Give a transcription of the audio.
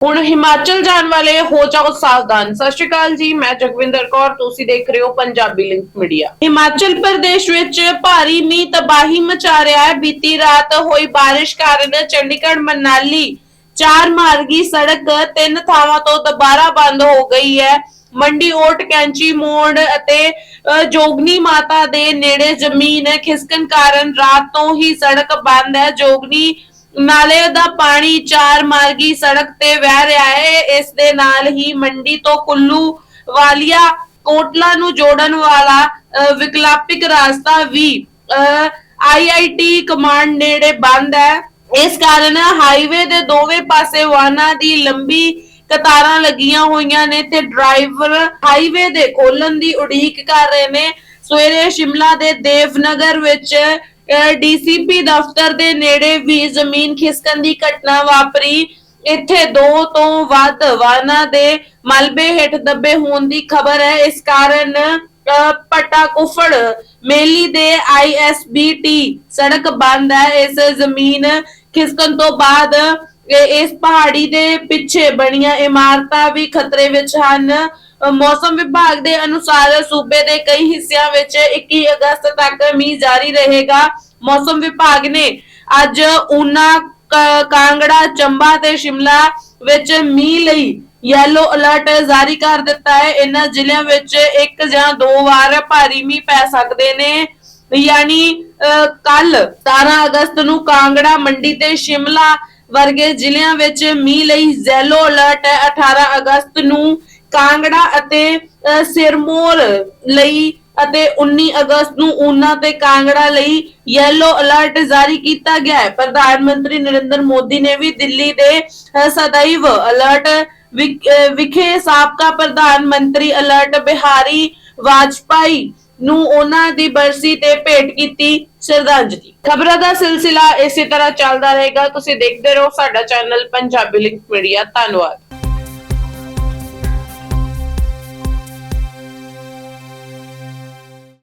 ਹੁਣ ਹਿਮਾਚਲ ਜਾਣ ਵਾਲੇ, ਹੋ ਜਾਓ ਸਾਵਧਾਨ। ਸਤਿ ਸ਼੍ਰੀ ਅਕਾਲ ਜੀ, ਮੈਂ ਜਗਵਿੰਦਰ ਕੌਰ, ਤੁਸੀਂ ਦੇਖ ਰਹੇ ਹੋ ਪੰਜਾਬੀ ਲਿੰਕ ਮੀਡੀਆ। ਹਿਮਾਚਲ ਪ੍ਰਦੇਸ਼ ਵਿੱਚ ਭਾਰੀ ਮੀਂਹ ਤਬਾਹੀ ਮਚਾ ਰਿਹਾ ਹੈ। ਬੀਤੀ ਰਾਤ ਹੋਈ ਬਾਰਿਸ਼ ਕਾਰਨ ਚੰਡੀਗੜ੍ਹ, ਮਨਾਲੀ, ਚਾਰ ਮਾਰਗੀ ਸੜਕ ਤਿੰਨ ਥਾਵਾਂ ਤੋਂ ਦੁਬਾਰਾ ਬੰਦ ਹੋ ਗਈ ਹੈ। ਮੰਡੀ, ਓਟ, ਕੈਂਚੀ, ਮੋੜ ਅਤੇ ਜੋਗਨੀ ਮਾਤਾ ਦੇ ਨੇੜੇ ਜ਼ਮੀਨ ਖਿਸਕਣ ਕਾਰਨ ਰਾਤ ਤੋਂ ਹੀ ਸੜਕ ਬੰਦ ਹੈ। ਜੋਗਨੀ ਨਾਲੇ ਦਾ ਪਾਣੀ ਚਾਰ ਮਾਰਗੀ ਸੜਕ ਤੇ ਵਹਿ ਰਿਹਾ ਹੈ। ਇਸ ਦੇ ਨਾਲ ਹੀ ਮੰਡੀ ਤੋਂ ਕੁੱਲੂ, ਵਾਲੀਆ, ਕੋਟਲਾ ਨੂੰ ਜੋੜਨ ਵਾਲਾ ਵਿਕਲਪਿਕ ਰਸਤਾ ਵੀ ਆਈਆਈਟੀ ਕਮਾਂਡ ਨੇੜੇ ਬੰਦ ਹੈ। ਇਸ ਕਾਰਨ ਹਾਈਵੇ ਦੇ ਦੋਵੇਂ ਪਾਸੇ ਵਾਹਨਾਂ ਦੀ ਲੰਬੀ ਕਤਾਰਾਂ ਲੱਗੀਆਂ ਹੋਈਆਂ ਨੇ। ਤੇ ਡਰਾਈਵਰ ਹਾਈਵੇ ਦੇ ਖੋਲਣ ਦੀ ਉਡੀਕ ਕਰ ਰਹੇ ਨੇ। ਸਵੇਰੇ ਸ਼ਿਮਲਾ ਦੇ ਦੇਵਨਗਰ ਵਿੱਚ ਡੀਸੀਪੀ ਦਫ਼ਤਰ ਦੇ ਨੇੜੇ ਵੀ ਜ਼ਮੀਨ ਖਿਸਕਣ ਦੀ ਘਟਨਾ ਵਾਪਰੀ। ਇੱਥੇ ਦੋ ਤੋਂ ਵੱਧ ਵਾਹਨਾਂ ਦੇ ਮਲਬੇ ਹੇਠ ਦੱਬੇ ਹੋਣ ਦੀ ਖਬਰ ਹੈ। ਇਸ ਕਾਰਨ ਅ, ਪਟਾ ਕੁਫੜ ਮੇਲੀ ਦੇ ਆਈਐਸਬੀਟੀ ਸੜਕ ਬੰਦ ਹੈ। ਇਸ ਜ਼ਮੀਨ ਖਿਸਕਣ ਤੋਂ ਬਾਅਦ ਇਸ ਪਹਾੜੀ ਦੇ ਪਿੱਛੇ ਬਣੀਆਂ ਇਮਾਰਤਾਂ ਵੀ ਖਤਰੇ ਵਿੱਚ ਹਨ। ਮੌਸਮ ਵਿਭਾਗ ਦੇ ਅਨੁਸਾਰ ਸੂਬੇ ਦੇ ਕਈ ਹਿੱਸਿਆਂ ਵਿੱਚ 21 ਅਗਸਤ ਤੱਕ ਮੀਂਹ ਜਾਰੀ ਰਹੇਗਾ। ਮੌਸਮ ਵਿਭਾਗ ਨੇ ਅੱਜ ਊਨਾ ਕਾਂਗੜਾ, ਚੰਬਾ ਤੇ ਸ਼ਿਮਲਾ ਵਿੱਚ ਮੀਂਹ ਲਈ ਯੈਲੋ ਅਲਰਟ ਜਾਰੀ ਕਰ ਦਿੱਤਾ ਹੈ। ਇਹਨਾਂ ਜ਼ਿਲ੍ਹਿਆਂ ਵਿੱਚ ਇੱਕ ਜਾਂ ਦੋ ਵਾਰ ਭਾਰੀ ਮੀਂਹ ਪੈ ਸਕਦੇ ਨੇ। ਯਾਨੀ ਕੱਲ 17 ਅਗਸਤ ਨੂੰ ਕਾਂਗੜਾ, ਮੰਡੀ ਤੇ ਸ਼ਿਮਲਾ ਵਰਗੇ ਜ਼ਿਲ੍ਹਿਆਂ ਵਿੱਚ ਮੀਂਹ ਲਈ ਯੈਲੋ ਅਲਰਟ ਹੈ 18 ਅਗਸਤ ਨੂੰ ਕਾਂਗੜਾ ਅਤੇ ਅ, ਸਿਰਮੌਰ ਲਈ ਅਤੇ 19 ਅਗਸਤ ਨੂੰ ਊਨਾ ਤੇ ਕਾਂਗੜਾ ਲਈ ਯੈਲੋ ਅਲਰਟ ਜਾਰੀ ਕੀਤਾ ਗਿਆ ਹੈ। ਪ੍ਰਧਾਨ ਮੰਤਰੀ ਨਰਿੰਦਰ ਮੋਦੀ ਨੇ ਵੀ ਦਿੱਲੀ ਦੇ ਅ, ਅਲਰਟ ਵਿਖੇ ਸਾਬਕਾ ਪ੍ਰਧਾਨ ਮੰਤਰੀ ਅਲਰਟ ਬਿਹਾਰੀ ਵਾਜਪਾਈ ਨੂੰ ਉਹਨਾਂ ਦੀ ਬਰਸੀ ਤੇ ਭੇਟ ਕੀਤੀ ਸ਼ਰਧਾਂਜਲੀ। ਖਬਰਾਂ ਦਾ ਸਿਲਸਿਲਾ ਇਸੇ ਤਰ੍ਹਾਂ ਚੱਲਦਾ ਰਹੇਗਾ। ਤੁਸੀਂ ਦੇਖਦੇ ਰਹੋ ਸਾਡਾ ਚੈਨਲ ਪੰਜਾਬੀ ਲਿੰਕ ਮੀਡੀਆ ਧੰਨਵਾਦ।